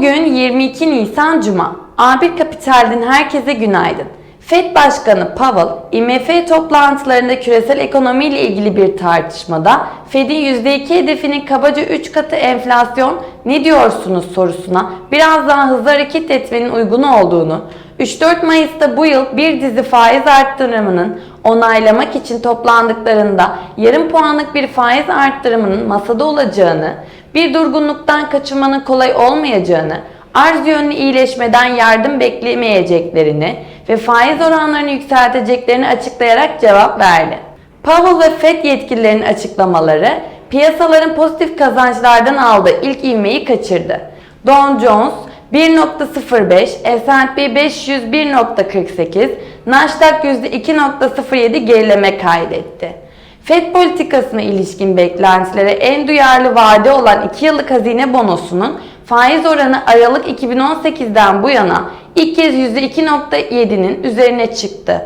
Bugün 22 Nisan Cuma. A1 Kapital'den herkese günaydın. FED Başkanı Powell, IMF toplantılarında küresel ekonomiyle ilgili bir tartışmada FED'in %2 hedefinin kabaca 3 katı enflasyon ne diyorsunuz sorusuna biraz daha hızlı hareket etmenin uygun olduğunu, 3-4 Mayıs'ta bu yıl bir dizi faiz arttırımının onaylamak için toplandıklarında yarım puanlık bir faiz arttırımının masada olacağını, bir durgunluktan kaçınmanın kolay olmayacağını, arz yönlü iyileşmeden yardım beklemeyeceklerini ve faiz oranlarını yükselteceklerini açıklayarak cevap verdi. Powell ve Fed yetkililerinin açıklamaları piyasaların pozitif kazançlardan aldığı ilk ivmeyi kaçırdı. Dow Jones 1.05, S&P 500 1.48, Nasdaq %2.07 gerileme kaydetti. FED politikasına ilişkin beklentilere en duyarlı vade olan 2 yıllık hazine bonosunun faiz oranı Aralık 2018'den bu yana ilk kez %2.7'nin üzerine çıktı.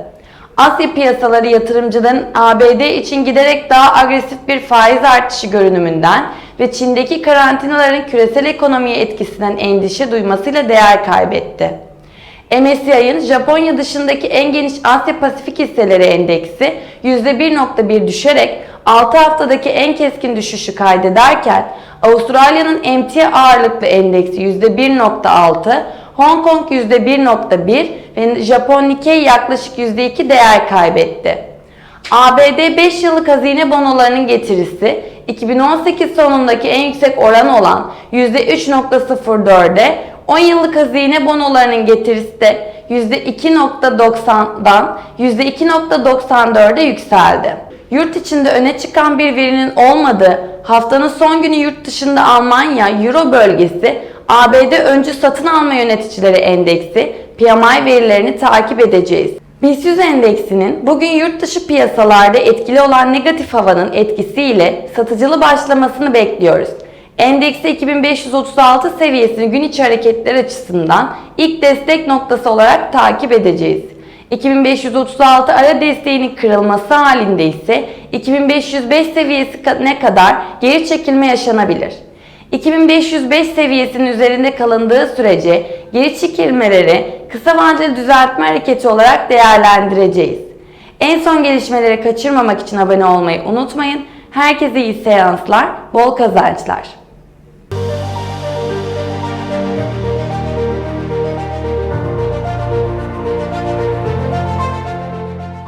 Asya piyasaları yatırımcıların ABD için giderek daha agresif bir faiz artışı görünümünden ve Çin'deki karantinaların küresel ekonomiye etkisinden endişe duymasıyla değer kaybetti. MSCI'ın Japonya dışındaki en geniş Asya Pasifik hisseleri endeksi %1.1 düşerek 6 haftadaki en keskin düşüşü kaydederken Avustralya'nın emtia ağırlıklı endeksi %1.6, Hong Kong %1.1 ve Japon Nikkei yaklaşık %2 değer kaybetti. ABD 5 yıllık hazine bonolarının getirisi 2018 sonundaki en yüksek oran olan %3.04'e 10 yıllık hazine bonolarının getirisi de %2.90'dan %2.94'e yükseldi. Yurt içinde öne çıkan bir verinin olmadığı haftanın son günü yurt dışında Almanya, Euro bölgesi, ABD öncü satın alma yöneticileri endeksi, PMI verilerini takip edeceğiz. BIST 100 endeksinin bugün yurt dışı piyasalarda etkili olan negatif havanın etkisiyle satıcılı başlamasını bekliyoruz. Endeksi 2536 seviyesini gün içi hareketler açısından ilk destek noktası olarak takip edeceğiz. 2536 ara desteğinin kırılması halinde ise 2505 seviyesi ne kadar geri çekilme yaşanabilir. 2505 seviyesinin üzerinde kalındığı sürece geri çekilmeleri kısa vadeli düzeltme hareketi olarak değerlendireceğiz. En son gelişmeleri kaçırmamak için abone olmayı unutmayın. Herkese iyi seanslar, bol kazançlar.